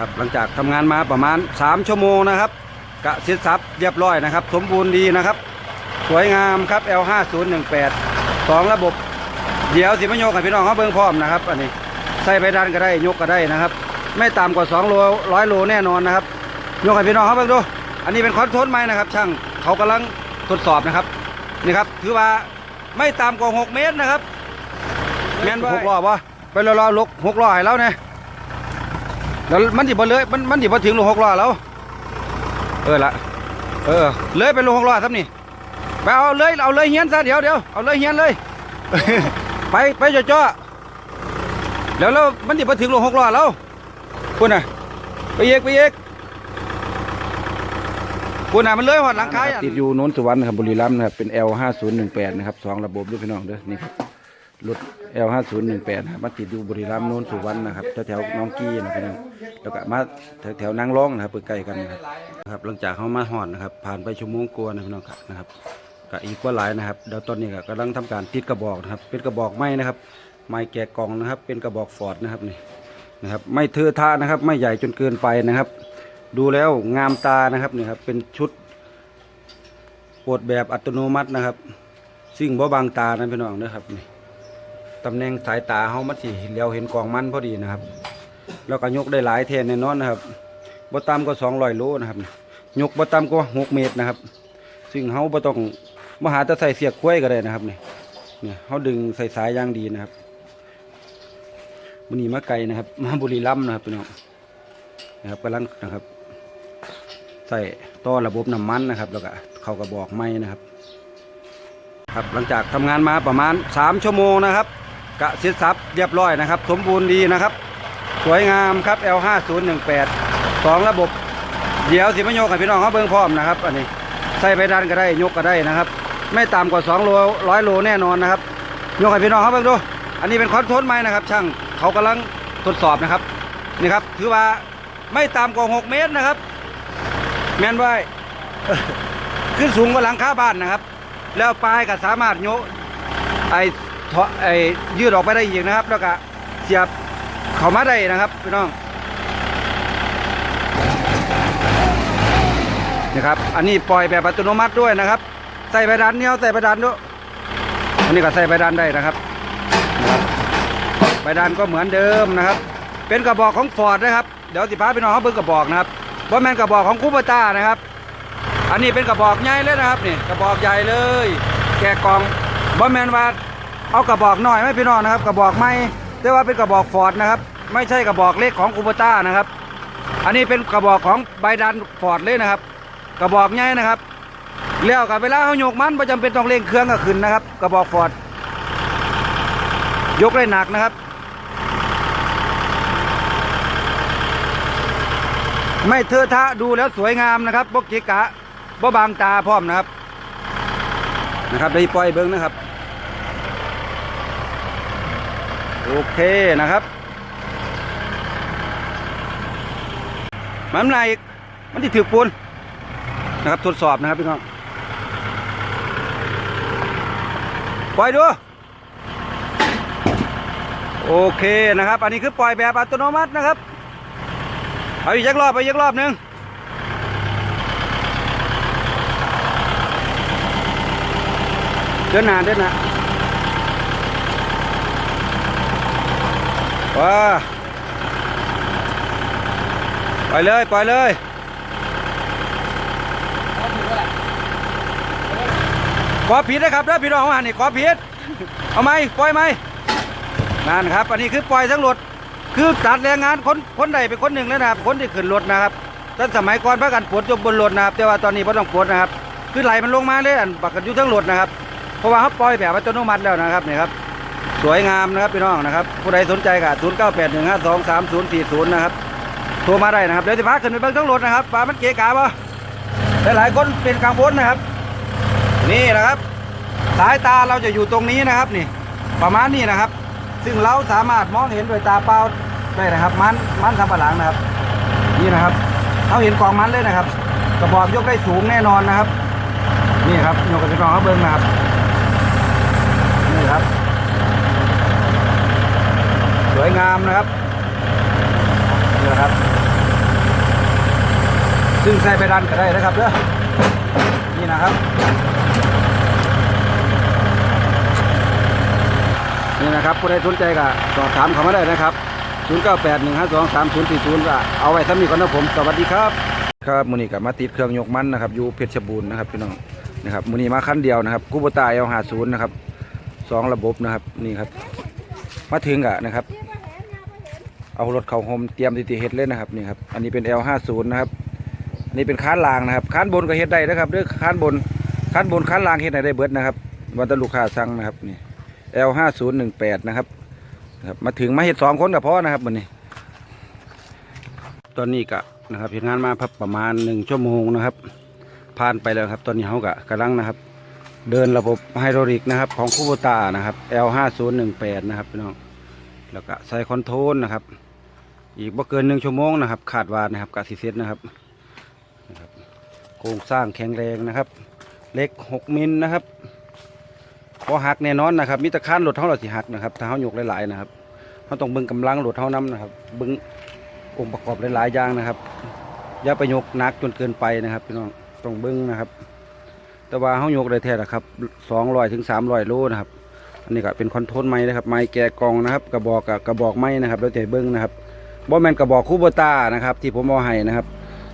ครับหลังจากทำงานมาประมาณ 3 ชั่วโมงนะครับกะเสร็จสับเรียบร้อยนะครับ สมบูรณ์ดีนะครับ สวยงามครับ L5018 สองระบบ เดี๋ยวสิมาโยกให้พี่น้องเขาเบิ่งพร้อมนะครับอันนี้ใส่ไปดันก็ได้ยกก็ได้นะครับ ไม่ต่ำกว่า2โลร้อยโลแน่นอนนะครับโยกให้พี่น้องเขาเบิ่งดู อันนี้เป็นคอนโทรลไม้นะครับ ช่างเขากำลังทดสอบนะครับนี่ครับถือว่าไม่ต่ำกว่า 6 เมตรนะครับแม่นหกล้อปะไปรอรอลุกหกล้อให้แล้วเนี่ย แล้วมันดิบ่เลยมันมันดิบ่ถึงลูกหกล้อแล้ว เออละเออเลยเป็นลูกหกล้อครับนี่ไปเอาเลยเอาเลยเฮียนซะเดี๋ยวเดี๋ยวเอาเลยเฮียนเลย ไปไปจ่อๆแล้วแล้วมันดิบ่ถึงลูกหกล้อแล้วคุณน่ะไปเอกไปเอกคุณน่ะมันเลยหอดหลังคายติดอยู่โน้นสุวรรณครับบุรีรัมย์นะครับเป็น L 5 0 1 8นะครับสองระบบด้วยพี่น้องเด้อนี่ครับ รถ L 5 0 1 8 นะครับมาติดอยู่บุรีรัมย์โน้นสุวรรณนะครับแถวๆน้องกี้นะพี่น้องแล้วก็มาแถวๆนางร้องนะครับใกล้ๆกันนะครับครับหลังจากเขามาหอดนะครับ ผ่านไปชั่วโมงกว่านะพี่น้องนะครับก็อีกว่าหลายนะครับเดี๋ยวตอนนี้ก็กำลังทำการติดกระบอกนะครับ เป็นกระบอกไม้นะครับ ไม้แกะกล่องนะครับ เป็นกระบอกฟอร์ดนะครับนี่นะครับไม่เทอะทะนะครับ ไม่ใหญ่จนเกินไปนะครับ ดูแล้วงามตานะครับนี่ครับเป็นชุดปลดแบบอัตโนมัตินะครับ ซึ่งบ่บางตานะพี่น้องนะครับนี่ ตำแหน่งสายตาเฮามันสิเลียวเห็นกองมันพอดีนะครับ แล้วก็ยกได้หลายแทนแน่นอนนะครับบ่ต่ำก็200โลนะครับ ยกบ่ต่ำก็6เมตรนะครับ ซึ่งเฮาบ่ต้องมาหาแต่ใส่เสียกล้วยก็ได้นะครับนี่เนี่ยเฮาดึงใส่สายอย่างดีนะครับมื้อนี้มาไกลนะครับ มาบุรีรัมย์นะครับพี่น้องนะครับกำลังนะครับ ใส่ต่อระบบน้ำมันนะครับ แล้วก็เขากระบอกไม้นะครับครับหลังจากทำงานมาประมาณ 3 ชั่วโมงนะครับ กะเสร็จสับเรียบร้อยนะครับ สมบูรณ์ดีนะครับ สวยงามครับ L5018 สองระบบ เดี๋ยวสิมโยกให้พี่น้องเขาเบิ่งพร้อมนะครับ อันนี้ใส่ไปดันก็ได้ยกก็ได้นะครับ ไม่ต่ำกว่า2โลร้อยโลแน่นอนนะครับโยกให้พี่น้องเขาเบิ่งดู อันนี้เป็นคอนโทรลไม้นะครับ ช่างเขากำลังทดสอบนะครับนี่ครับถือว่าไม่ต่ำกว่า 6 เมตรนะครับ แม่นไว้ขึ้นสูงกว่าหลังคาบ้านนะครับ แล้วปลายก็สามารถโยไอ ไอ้ยืดออกไปได้อีกนะครับ แล้วก็เสียบเข้ามาได้นะครับพี่น้องนะครับ อันนี้ปล่อยแบบอัตโนมัติด้วยนะครับ ใส่ไปดันเนี่ยใส่ไปดันด้วยอันนี้ก็ใส่ไปดันได้นะครับนะครับไปดันก็เหมือนเดิมนะครับ เป็นกระบอกของฟอร์ดนะครับ เดี๋ยวสิพาพี่น้องเขาเบิ่งกระบอกนะครับว่าแมนกระบอกของคูเปอร์ต้านะครับ อันนี้เป็นกระบอกใหญ่เลยนะครับนี่กระบอกใหญ่เลย แกะกล่องบ่แมนว่า เอากระบอกน้อยไม่พี่น้องนะครับกระบอกไม่แต่ว่าเป็นกระบอกฟอร์ดนะครับ ไม่ใช่กระบอกเล็กของคูเปต้านะครับ อันนี้เป็นกระบอกของไบดันฟอร์ดเลยนะครับ กระบอกใหญ่นะครับแล้วกับเวลาเขาโยกมันประจำเป็นต้องเร่งเครื่องก็ขึ้นนะครับ กระบอกฟอร์ดยกได้หนักนะครับ ไม่เทอะทะดูแล้วสวยงามนะครับบกเกะกะบ่บางตาพร้อมนะครับนะครับได้ปล่อยเบิ้งนะครับ โอเคนะครับ มันอะไรอีกมันที่ถือปูนนะครับทดสอบนะครับพี่น้องปล่อยดู โอเคนะครับ อันนี้คือปล่อยแบบอัตโนมัตินะครับ เอาอีกยักรอบไปยักรอบหนึ่งเดินหนาเดินหนา ว้าปล่อยเลยปล่อยเลยขอผิดนะครับถ้าพี่น้องมานี่ขอผิดเอาไหมปล่อยไหมนั่นครับ อันนี้คือปล่อยทั้งรถคือตัดแรงงานคนคนใดเป็นคนหนึ่งแล้วนะครับ คนที่ขึ้นรถนะครับตั้งสมัยก่อนพระกันปวดจบบนรถนะครับ แต่ว่าตอนนี้ไม่ต้องปวดนะครับ คือไหลมันลงมาเลยอันปักกันอยู่ทั้งรถนะครับ เพราะว่าเขาปล่อยแบบอัตโนมัติแล้วนะครับนี่ครับ สวยงามนะครับพี่น้องนะครับ ผู้ใดสนใจก็ศูนย์เก้าแปดหนึ่งห้าสองสามศูนย์สี่ศูนย์นะครับโทรมาได้นะครับเดี๋ยวจะพาขึ้นไปเบิ้งทั้งรถนะครับว่ามันเก๋กาปะหลายๆคนเป็นกังวลนะครับ นี่นะครับ สายตาเราจะอยู่ตรงนี้นะครับนี่ ประมาณนี้นะครับ ซึ่งเราสามารถมองเห็นด้วยตาเปล่าได้นะครับ มันมันสำปะหลังนะครับ นี่นะครับเขาเห็นกองมันเลยนะครับ กระบอกยกได้สูงแน่นอนนะครับ นี่ครับยกกระบอกเขาเบิ้งนะครับนี่ครับ ส วยงามนะครับนี่นะครับ ซึ่งใส่ไปดันก็ได้นะครับเด้อนี่นะครับ นี่นะครับผู้ใดสนใจก็สอบถามเขามาได้นะครับ 0 9 8 1 5 2 3 0 4 0ก็เอาไว้สำนีก่อนนะผมสวัสดีครับ ครับมูนี่กับมาติดเครื่องยกมันนะครับอยู่เพชรบูรณ์นะครับพี่น้องนะครับมูนี่มาคันเดียวนะครับกูบตาเอลหาศูนย์นะครับสองระบบนะครับนี่ครับมาถึงกะนะครับ เอารถเข่าโฮมเตรียมติติเฮ็ดเลยนะครับนี่ครับอันนี้เป็น L50 นะครับอันนี้เป็นค้านล่างนะครับค้านบนก็เฮ็ดได้นะครับเด้วยค้านบนค้านบนค้านล่างเฮ็ดได้ได้เบิดนะครับวันตะลูกค้าสั่งนะครับนี่ L5018 นะครับนะครับมาถึงมาเฮ็ดสองคนกับพ่อนะครับวันนี้ ตอนนี้กะนะครับเห็นงานมาพักประมาณหนึ่งชั่วโมงนะครับ ผ่านไปแล้วครับ ตอนนี้เขากะกำลังนะครับ เดินระบบไฮดรอลิกนะครับ ของคูโบตานะครับ L5018 นะครับพี่น้องแล้วก็ใส่คอนโทรลนะครับ อีกบ่เกินหนึ่งชั่วโมงนะครับขาดวานนะครับกะสิเซตนะครับนะครับโครงสร้างแข็งแรงนะครับ เล็กหกมิลนะครับพอหักแน่นอนนะครับมีตะคานรถเท่าเราสิหักนะครับถ้าเขายกหลายๆนะครับเขาต้องเบิ่งกำลังรถเท่านั้นนะครับเบิ่งองค์ประกอบหลายๆอย่างนะครับอย่าไปยกนักจนเกินไปนะครับพี่น้องต้องเบิ้งนะครับ แต่ว่าเขายกได้แท้ละครับสองร้อยถึงสามร้อยโลนะครับอันนี้ก็เป็นคอนโทรลไม้นะครับไม้แกะกล่องนะครับ กระบอกกับกระบอกไม้นะครับ แล้วแต่เบิ้งนะครับ บ่แมนกระบอกคูโบต้านะครับ ที่ผมเอาให้นะครับ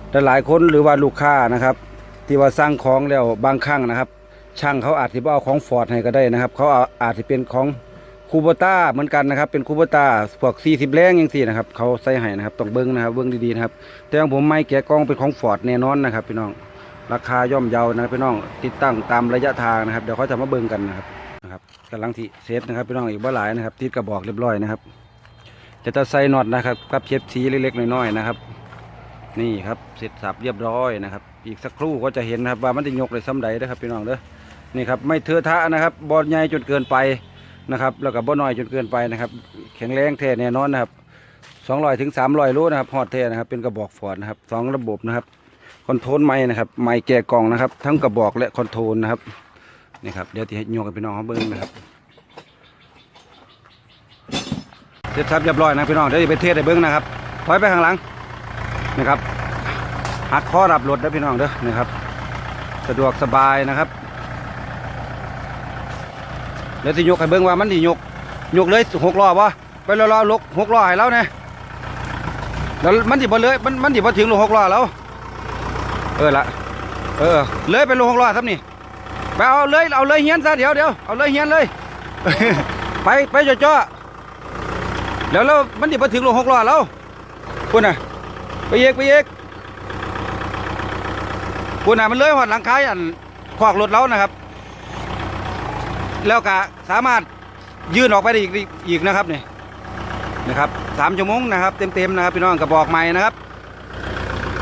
แต่หลายคนหรือว่าลูกค้านะครับ ที่ว่าสร้างของแล้วบางครั้งนะครับ ช่างเขาอาจจะเอาของฟอร์ดให้ก็ได้นะครับ เขาอาอาจจะเป็นของคูโบต้าเหมือนกันนะครับ เป็นคูโบต้าพวก 40 แรงยังสี่นะครับ เขาใส่ให้นะครับต้องเบิ้งนะครับเบิ้งดีๆนะครับ แต่ของผมไม่แกะกล้องเป็นของฟอร์ดแน่นอนนะครับ พี่น้อง ราคาย่อมเยานะครับพี่น้อง ติดตั้งตามระยะทางนะครับ เดี๋ยวเขาจะมาเบิ้งกันนะครับ นะครับกำลังที่เซตนะครับพี่น้องอีกบ่หลายนะครับติดกระบอกเรียบร้อยนะครับ จะจะใส่น็อตนะครับกับเชฟสีเล็กๆน้อยๆนะครับ นี่ครับเสร็จสับเรียบร้อยนะครับ อีกสักครู่ก็จะเห็นนะครับว่ามันจะยกเลยซ้ำใดนะครับพี่น้องเด้อนี่ครับไม่เทอทะนะครับบอลใหญ่จนเกินไปนะครับ แล้วก็บ่น้อยจนเกินไปนะครับ แข็งแรงแท้แน่นอนนะครับ200ถึง300โลนะครับฮอดแท้นะครับ เป็นกระบอกฟอร์ดนะครับสองระบบนะครับคอนโทรลไม้นะครับไม้แก่กล่องนะครับ ทั้งกระบอกและคอนโทรลนะครับนี่ครับเดี๋ยวที่ให้โยกกันพี่น้องเขาเบิ้งนะครับ เสร็จสับเรียบร้อยนะพี่น้องเดี๋ยวจะไปเทสให้เบิ้งนะครับถอยไปข้างหลังนะครับหักข้อรับรถนะพี่น้องเด้อนี่ครับ สะดวกสบายนะครับเดี๋ยวสิยกให้เบิ่งว่ามันสิยกยกเลยหกล้อบ่ไปรอรอลกหกล้อให้แล้วเนี่ยแล้วมันสิบ่เลยมันมันสิบ่ถึงลงหกล้อแล้วเออละเออเลยไปลงหกล้อครับนี่ไปเอาเลยเอาเลยเฮียนซะเดี๋ยวเดี๋ยวเอาเลยเฮียนเลย ไปไปจ่อ แล้วแล้วมันสิบ่ถึงลงหกล้อแล้วคุณน่ะ ไปเอกไปเอกคุณน่ะมันเลยหอดหลังคายอันขวากรถแล้วนะครับ แล้วก็สามารถยื่นออกไปได้อีกอีกนะครับนี่นะครับสามชั่วโมงนะครับเต็มๆนะครับพี่น้องกระบอกใหม่นะครับ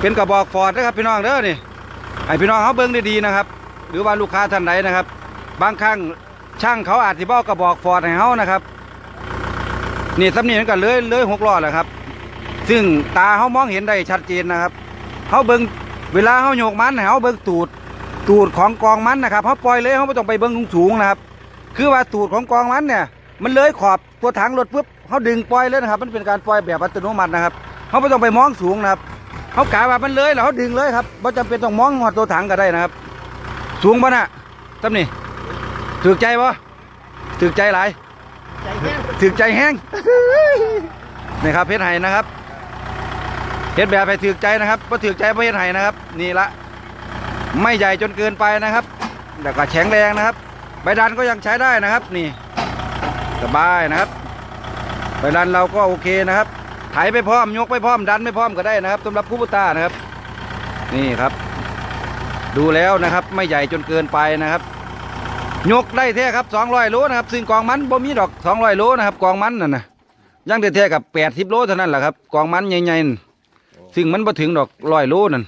เป็นกระบอกฟอร์ดนะครับพี่น้องเด้อนี่ให้พี่น้องเขาเบิ้งดีๆนะครับ หรือว่าลูกค้าท่านใดนะครับ บางครั้งช่างเขาอาจจะบอกกระบอกฟอร์ดให้เขานะครับ นี่สำเนียงกันเลยเลยหกล้อแหละครับ ซึ่งตาเขามองเห็นได้ชัดเจนนะครับเขาเบิ้งเวลาเขาโยกมันเขาเบิ้งตูดตูดของกองมันนะครับเขาปล่อยเลยเขาไม่ต้องไปเบิ้งสูงนะครับ คือว่าตูดของกองมันเนี่ย มันเลยขอบตัวถังรถปุ๊บเขาดึงปล่อยเลยนะครับ มันเป็นการปล่อยแบบอัตโนมัตินะครับเขาไม่ต้องไปมองสูงนะครับเขากะว่ามันเลยแล้วเขาดึงเลยครับไม่จำเป็นต้องมองหอดตัวถังก็ได้นะครับ สูงปะน่ะตั้มนี่ถือใจปะถือใจหลาย ถือใจแห้งนี่ครับเพชรไห้นะครับเพชรแบบไปถือใจนะครับพอถือใจเพชรไห้นะครับ นี่ละไม่ใหญ่จนเกินไปนะครับแต่ก็แข็งแรงนะครับ ใบดันก็ยังใช้ได้นะครับ นี่สบายนะครับใบดันเราก็โอเคนะครับไถไปพร้อมยกไปพร้อมดันไม่พร้อมก็ได้นะครับสำหรับคูบูต้านะครับ นี่ครับ ดูแล้วนะครับ ไม่ใหญ่จนเกินไปนะครับ ยกได้แท้ครับ200โลนะครับซึ่งกองมันบ่มีดอก200โลนะครับกองมันน่ะนะยังได้แท้กับ80โลเท่านั้นแหละครับกองมันใหญ่ๆนั่นซึ่งมันบ่ถึงดอก100โลนั่น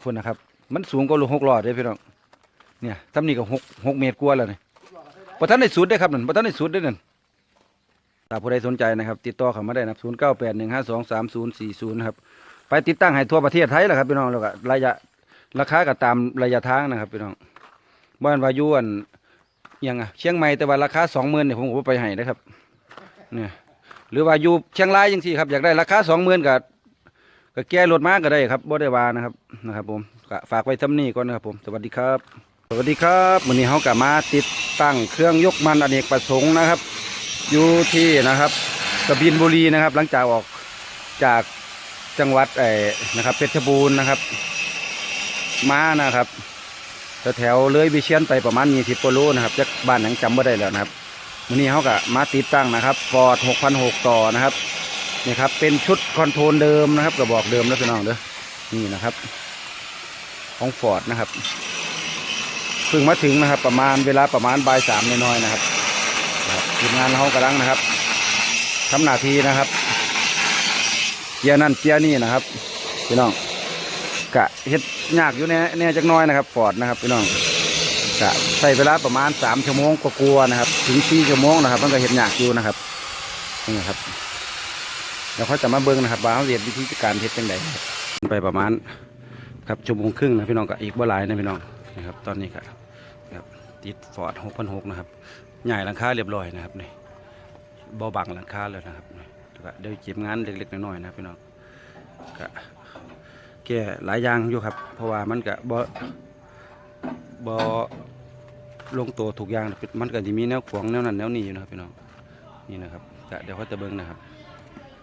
พุ่นนะครับ มันสูงกว่าลูกหกล้อเด้พี่น้องเนี่ยทำนี่ก็หกหกเมตรกว่าแล้วนี่พอท่านได้สุดได้ครับนั่นพอท่านได้สุดได้นั่นถ้าผู้ใดสนใจนะครับ ติดต่อเข้ามาได้นะครับศูนย์เก้าแปดหนึ่งห้าสองสามศูนย์สี่ศูนย์ครับไปติดตั้งให้ทั่วประเทศไทยแหละครับพี่น้องแล้วก็ระยะ ราคาก็ตามระยะทางนะครับพี่น้องบ้านวายุอันยังอะเชียงใหม่แต่ว่าราคาสองหมื่นเนี่ยผมก็ไปให้นะครับเนี่ยหรือว่าอยู่เชียงรายยังสี่ครับอยากได้ราคาสองหมื่นกับก็แก้รถมาก็ได้ครับบ่ได้วานะครับนะครับผมฝากไว้ทำนี้ก่อนนะครับผมสวัสดีครับ สวัสดีครับวันนี้เฮาก็มาติดตั้งเครื่องยกมันอเนกประสงค์นะครับ อยู่ที่นะครับกบินบุรีนะครับ หลังจากออกจากจังหวัดไอ้นะครับเพชรบูรณ์นะครับ มานะครับแถวๆเลยวิเชียนไปประมาณ20กิโลนะครับจากบ้านหยังจำบ่ได้แล้วนะครับวันนี้เขาก็มาติดตั้งนะครับฟอร์ด6,600ต่อนะครับนี่ครับเป็นชุดคอนโทรลเดิมนะครับกระบอกเดิมแล้วพี่น้องเด้อนี่นะครับ ของฟอร์ดนะครับเพิ่งมาถึงนะครับ ประมาณเวลาประมาณบ่ายสามน้อยๆนะครับทีมงานเขากำลังนะครับทำหน้าที่นะครับเกียร์นั่นเกียร์นี่นะครับพี่น้อง กะเฮ็ดยากอยู่แน่แน่จักน้อยนะครับฟอร์ดนะครับพี่น้องกะใช้เวลาประมาณสามชั่วโมงกลัวาๆนะครับ ถึงสี่ชั่วโมงนะครับ มันก็เฮ็ดยากอยู่นะครับนี่ครับแล้วเขาจะมาเบิ่งนะครับว่าเขาเรียนวิธีการเฮ็ดจังไดไปประมาณครับชั่วโมงครึ่งนะพี่น้องก็อีกบ่หลายนะพี่น้องนะครับ ตอนนี้ก็ครับติดฟอร์ดหกพันหกนะครับใหญ่หลังคาเรียบร้อยนะครับนี่บ่บังหลังคาแล้วนะครับนี่ก็เดี๋ยวเก็บงานเล็กๆน้อยๆนะพี่น้องก็ แก้หลายอย่างอยู่ครับ เพราะว่ามันก็บ่บ่ลงตัวถูกอย่างมันก็จะมีแนวขวางแนวนั้นแนวนี้อยู่นะครับพี่น้องนี่นะครับเดี๋ยวเขาจะเบิ่งนะครับ